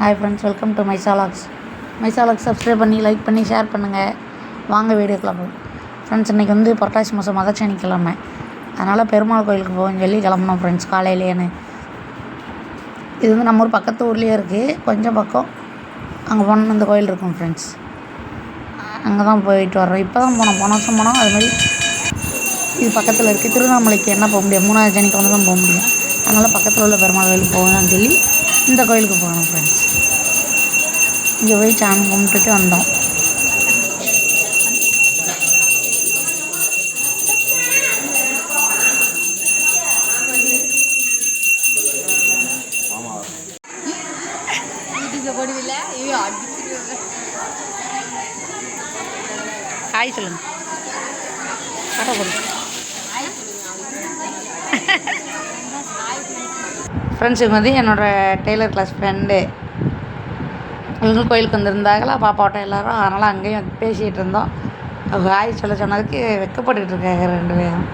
Hi friends welcome to மைசாலாக்ஸ் மைசாலாக்ஸ் subscribe பண்ணி லைக் பண்ணி ஷேர் பண்ணுங்கள் வாங்க வீடியோக்குள்ள போகும் ஃப்ரெண்ட்ஸ் இன்றைக்கி வந்து புரட்டாசி மாதம் மகச்சனி கிழமை அதனால் பெருமாள் கோயிலுக்கு போவோம். சொல்லி கிளம்புனோம் ஃப்ரெண்ட்ஸ் காலையிலேன்னு. இது வந்து நம்ம ஊர் பக்கத்து ஊர்லேயே இருக்குது கொஞ்சம் பக்கம். அங்கே போனோம் இந்த கோயில் இருக்கும் ஃப்ரெண்ட்ஸ் அங்கே தான் போயிட்டு வர்றோம். இப்போ தான் போனோம். போன வருஷம் போனோம். அதுமாதிரி இது பக்கத்தில் இருக்குது திருவண்ணாமலைக்கு என்ன போக முடியும்? மூணாவது சனிக்கிழமை தான் போக முடியும். அதனால் பக்கத்தில் உள்ள பெருமாள் கோயிலுக்கு போகணும்னு சொல்லி இந்த கோயிலுக்கு போனோம் ஃப்ரெண்ட்ஸ் இங்கே போய் சாமி கும்பிட்டுட்டு வந்தோம். யூடியூப்ல போடுவில்ல? ஃப்ரெண்ட்ஸ் இவங்க வந்து என்னோடய டெய்லர் கிளாஸ் ஃப்ரெண்டு இவங்களும் கோயிலுக்கு வந்திருந்தாங்களா பாப்பாவோட்ட எல்லாரும். அதனால் அங்கேயும் வந்து பேசிகிட்டு இருந்தோம். அவங்க ஹாய் சொல்ல சொன்னதுக்கு வெக்கப்பட்டுட்டு இருக்காங்க ரெண்டு பேரும்.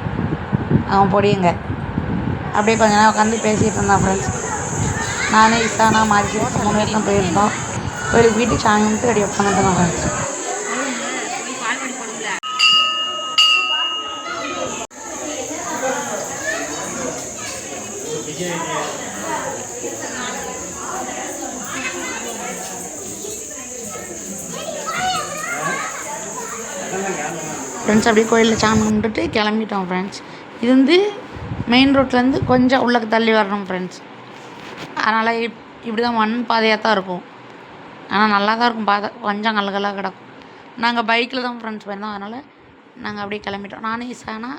அவன் பொடியுங்க. அப்படியே கொஞ்ச நேரம் உட்காந்து பேசிகிட்டு இருந்தான் ஃப்ரெண்ட்ஸ் நானே இசானா மாற்றி மூணு தான் போயிருந்தோம். கோயிலுக்கு வீட்டுக்கு சாங்கிட்டு கும்பிட்டு அப்படியே உட்காந்துருந்தோம் ஃப்ரெண்ட்ஸ் ஃப்ரெண்ட்ஸ் அப்படியே கோயிலில் சாமி கும்பிட்டுட்டு கிளம்பிட்டோம் ஃப்ரெண்ட்ஸ் இது வந்து மெயின் ரோட்லேருந்து கொஞ்சம் உள்ளக்கு தள்ளி வரணும் ஃப்ரெண்ட்ஸ் அதனால் இப் இப்படி தான் மண் பாதையாக தான் இருக்கும். ஆனால் நல்லா தான் இருக்கும் பாதை. கொஞ்சம் கலகலாக கிடக்கும். நாங்கள் பைக்கில் தான் ஃப்ரெண்ட்ஸ் போயிருந்தோம். அதனால் நாங்கள் அப்படியே கிளம்பிட்டோம். நானும் இசானா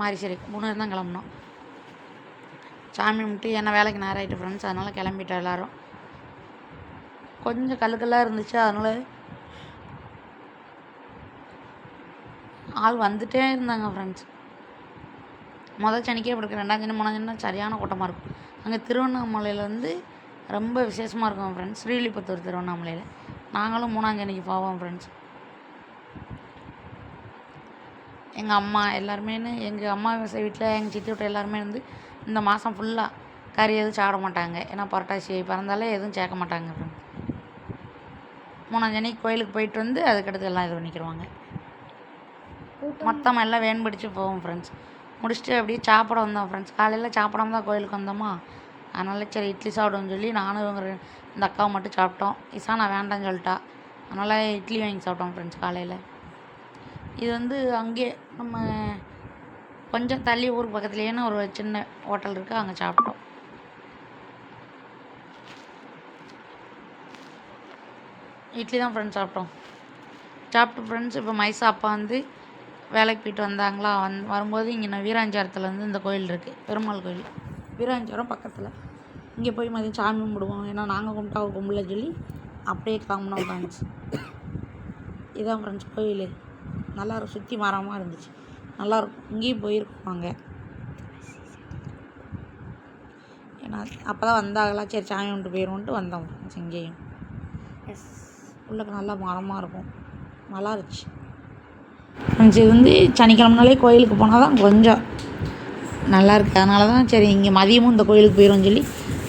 மாரிசேரி மூணு பேர் தான் கிளம்புனோம். சாமி கும்பிட்டு என்ன வேலைக்கு நேரம் ஆகிட்டு ஃப்ரெண்ட்ஸ் அதனால் கிளம்பிட்டோம் எல்லோரும். கொஞ்சம் கல்லுக்கெல்லாம் இருந்துச்சு. அதனால் ஆள் வந்துட்டே இருந்தாங்க ஃப்ரெண்ட்ஸ் முதல் சனிக்கே இப்படி இருக்கு. ரெண்டாம் சனி மூணாம் சனி சரியான கூட்டமாக இருக்கும். அங்கே திருவண்ணாமலையில் வந்து ரொம்ப விசேஷமாக இருக்கும் ஃப்ரெண்ட்ஸ் ஸ்ரீவில்லிபுத்தூர் திருவண்ணாமலையில். நாங்களும் மூணாம் சனிக்கு போவோம் ஃப்ரெண்ட்ஸ் எங்கள் அம்மா எல்லாருமே எங்கள் அம்மா வீட்டில் எங்கள் சித்தி வீட்டில் எல்லாருமே வந்து இந்த மாதம் ஃபுல்லாக கறி எதுவும் சாப்பிட மாட்டாங்க. ஏன்னா புரட்டாசி பிறந்தாலே எதுவும் சேர்க்க மாட்டாங்க ஃப்ரெண்ட்ஸ் மூணாம் சனிக்கு கோயிலுக்கு போயிட்டு வந்து அதுக்கடுத்து எல்லாம் இது பண்ணிக்கிடுவாங்க மொத்தமாக எல்லாம் வேன் பிடிச்சி போவோம் ஃப்ரெண்ட்ஸ் முடிச்சுட்டு அப்படியே சாப்பிட வந்தோம் ஃப்ரெண்ட்ஸ் காலையில் சாப்பிடாம தான் கோயிலுக்கு வந்தோமா? அதனால சரி இட்லி சாப்பிடுவோம்னு சொல்லி நானும் இவங்க இந்த அக்காவை மட்டும் சாப்பிட்டோம். இசா நான் வேண்டாம்னு சொல்லிட்டா. அதனால் இட்லி வாங்கி சாப்பிட்டோம் ஃப்ரெண்ட்ஸ் காலையில். இது வந்து அங்கேயே நம்ம கொஞ்சம் தள்ளி ஊர் பக்கத்துலேயேன்னு ஒரு சின்ன ஹோட்டல் இருக்குது அங்கே சாப்பிட்டோம். இட்லி தான் ஃப்ரெண்ட்ஸ் சாப்பிட்டோம். சாப்பிட்டு ஃப்ரெண்ட்ஸ் இப்போ மைசா அப்பா வந்து வேலைக்கு போயிட்டு வந்தாங்களா? வந் வரும்போது இங்கே நான் வீராஞ்சாரத்தில் வந்து இந்த கோயில் இருக்குது பெருமாள் கோயில். வீராஞ்சாரம் பக்கத்தில். இங்கே போய் மதியம் சாமி கும்பிடுவோம். ஏன்னா நாங்கள் கும்பிட்டா அவர் கும்பல சொல்லி அப்படியே கிளம்புனோம் ஃப்ரெண்ட்ஸ் இதான் ஃப்ரெண்ட்ஸ் கோயில். நல்லா இருக்கும் சுற்றி மரமாக இருந்துச்சு. நல்லா இருக்கும். இங்கேயும் போயிருக்கோம் அங்கே. ஏன்னா அப்போ தான் வந்தாங்களா? சரி சாமி கும்பிட்டு போயிடுவோன்ட்டு வந்தோம் ஃப்ரெண்ட்ஸ் இங்கேயும். எஸ் உள்ளக்க நல்லா மரமாக இருக்கும். நல்லா இருந்துச்சு. இது வந்து சனிக்கிழமைனாலே கோயிலுக்கு போனால் தான் கொஞ்சம் நல்லா இருக்குது அதனால தான் சரி இங்கே மதியமும் இந்த கோயிலுக்கு போயிடும்னு சொல்லி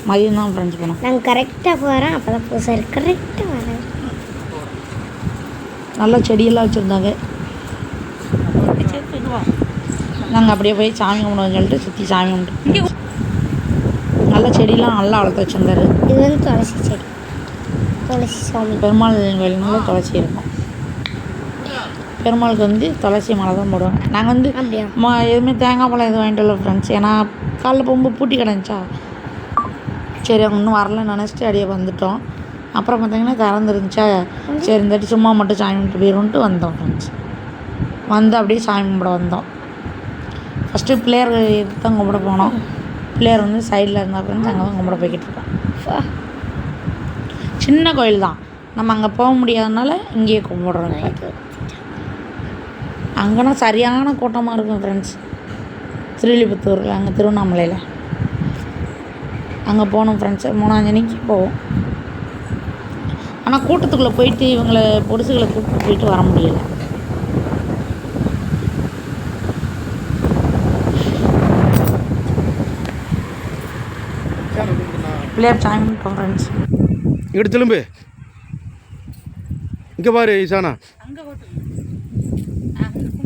மதியம் தான் ஃப்ரெண்ட்ஸ் போனோம். நாங்கள் கரெக்டாக போகிறோம் அப்போ தான் சார் கரெக்டாக வரேன் நல்லா செடியெல்லாம் வச்சுருந்தாங்க. நாங்கள் அப்படியே போய் சாமி கும்பிடுவோம்னு சொல்லிட்டு சுற்றி சாமி கும்பிட்டு. நல்ல செடியெல்லாம் நல்லா வளர்த்து வச்சுருந்தாரு. இது வந்து துளசி செடி. துளசி சுவாமி பெருமாள் கோயில்னால துளசி இருக்கும். பெருமாளுக்கு வந்து துளசி மாலை தான் போடுவாங்க. நாங்கள் வந்து மா எதுவுமே தேங்காய் பழம் எதுவும் வாங்கிட்டு வரல ஃப்ரெண்ட்ஸ் ஏன்னா காலைல போகும்போது பூட்டி கிடந்துச்சா? சரி அவங்க இன்னும் வரலன்னு நினச்சிட்டு அப்படியே வந்துட்டோம். அப்புறம் பார்த்தீங்கன்னா திறந்துருந்துச்சா? சரி இந்த சும்மா மட்டும் சாமி கும்பிட்டு போயிடும்ட்டு வந்தோம் ஃப்ரெண்ட்ஸ் வந்து அப்படியே சாமி கும்பிட வந்தோம். ஃபஸ்ட்டு பிள்ளையார் தான் கும்பிட போனோம். பிள்ளையார் வந்து சைடில் இருந்தால் ஃப்ரெண்ட்ஸ் அங்கே தான் கும்பிட போய்கிட்டு இருக்கோம். சின்ன கோயில் தான் நம்ம அங்கே போக முடியாதனால இங்கேயே கும்பிடுறோம். அங்கேனா சரியான கூட்டமாக இருக்கும் ஃப்ரெண்ட்ஸ் ஸ்ரீலிபுத்தூரில் அங்கே திருவண்ணாமலையில். அங்கே போனோம் ஃப்ரெண்ட்ஸ் மூணாஞ்சனிக்கு போவோம். ஆனால் கூட்டத்துக்குள்ளே போயிட்டு இவங்களை பொடுசுகளை கூப்பிட்டு போயிட்டு வர முடியல. பிள்ளையார் சாமி கும்பிட்டோம் ஃப்ரெண்ட்ஸ் இங்கிட்டு திரும்பு. இங்கே பாரு ஈசானா.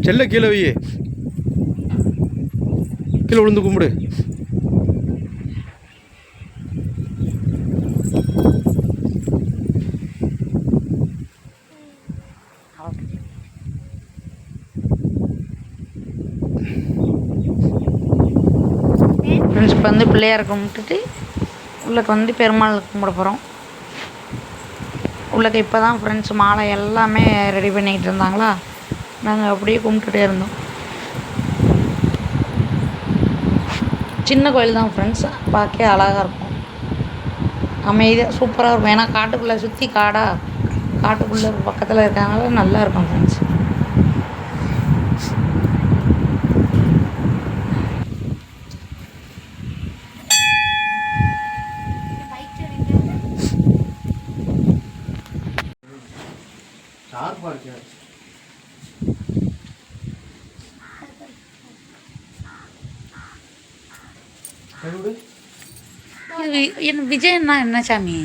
செல்ல கீழே வை. கீழே விழுந்து கும்பிடு. ஃப்ரெண்ட்ஸ் இப்போ வந்து பிள்ளையார் கும்பிட்டுட்டு உள்ளக்கு வந்து பெருமாள் கும்பிட போகிறோம் உள்ளக்கு இப்போ தான் ஃப்ரெண்ட்ஸ் மாலை எல்லாமே ரெடி பண்ணிக்கிட்டு இருந்தாங்களா? நாங்கள் அப்படியே கும்பிட்டுட்டே இருந்தோம். சின்ன கோயில் தான் ஃப்ரெண்ட்ஸ் பார்க்க அழகாக இருக்கும். அமைதியாக சூப்பராக இருக்கும். ஏன்னா காட்டுக்குள்ளே சுற்றி காடாக காட்டுக்குள்ளே பக்கத்தில் இருக்கிறனால நல்லா இருக்கும் ஃப்ரெண்ட்ஸ் இது என் விஜயன்னா என்ன சாமி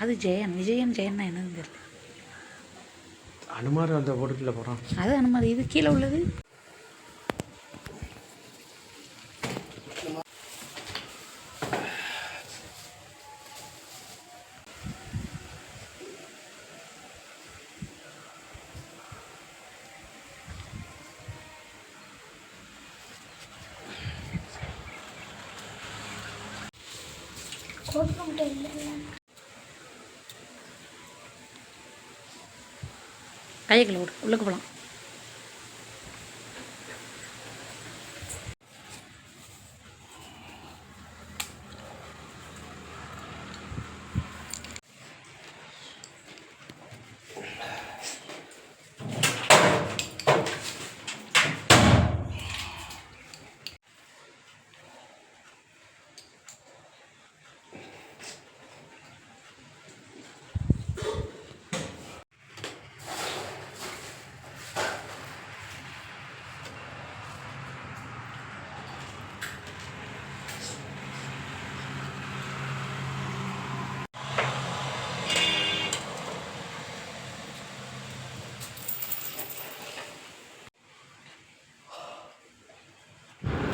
அது ஜெயன் விஜயன் ஜெயன்னா என்னன்னு தெரியல. அனுமார் அந்த போட்டுக்குள்ள போகிறான் அது அனுமதி இது கீழே உள்ளது? கையை விடு. உள்ளுக்கு போகலாம்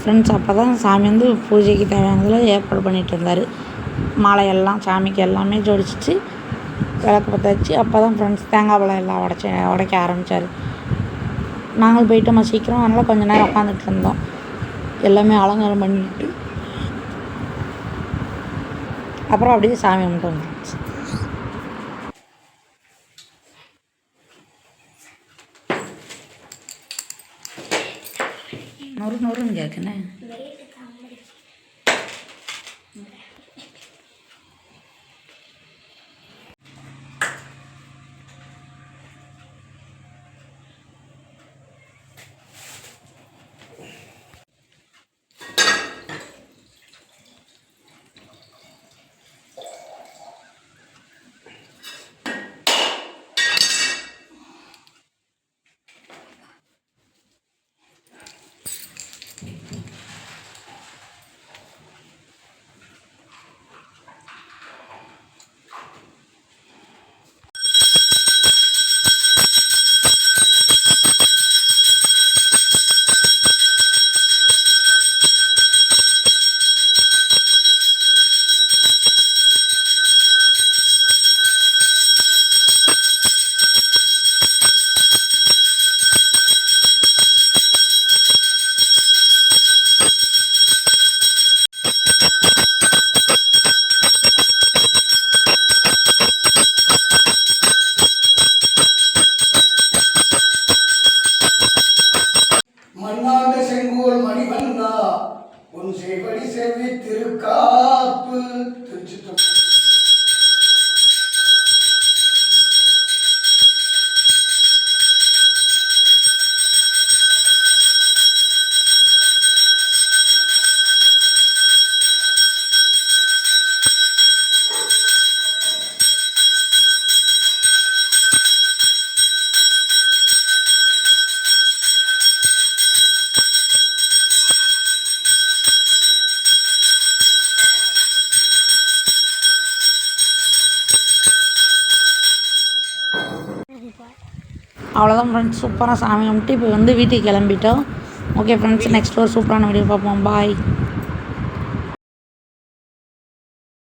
ஃப்ரெண்ட்ஸ் அப்போ தான் சாமி வந்து பூஜைக்கு தேவையானதெல்லாம் ஏற்பாடு பண்ணிகிட்டு இருந்தார். மாலையெல்லாம் சாமிக்கு எல்லாமே ஜோடிச்சிச்சு விளக்கு பற்ற வச்சு அப்போ தான் ஃப்ரெண்ட்ஸ் தேங்காய் பழம் எல்லாம் உடச்சி உடைக்க ஆரம்பித்தார் நாங்கள் போயிட்டோமா சீக்கிரம் அதனால் கொஞ்ச நேரம் உட்காந்துட்டு இருந்தோம். எல்லாமே அலங்காரம் பண்ணிட்டு அப்புறம் அப்படியே சாமி கும்பிட்டு வந்துருச்சு. ഉണ്ടാക്കണേ? அவ்வளோதான் ஃப்ரெண்ட்ஸ் சூப்பராக சாமி கும்பிட்டு இப்போ வந்து வீட்டுக்கு கிளம்பிட்டோம். ஓகே ஃப்ரெண்ட்ஸ் நெக்ஸ்ட் ஒரு சூப்பரான வீடியோ பார்ப்போம். பாய்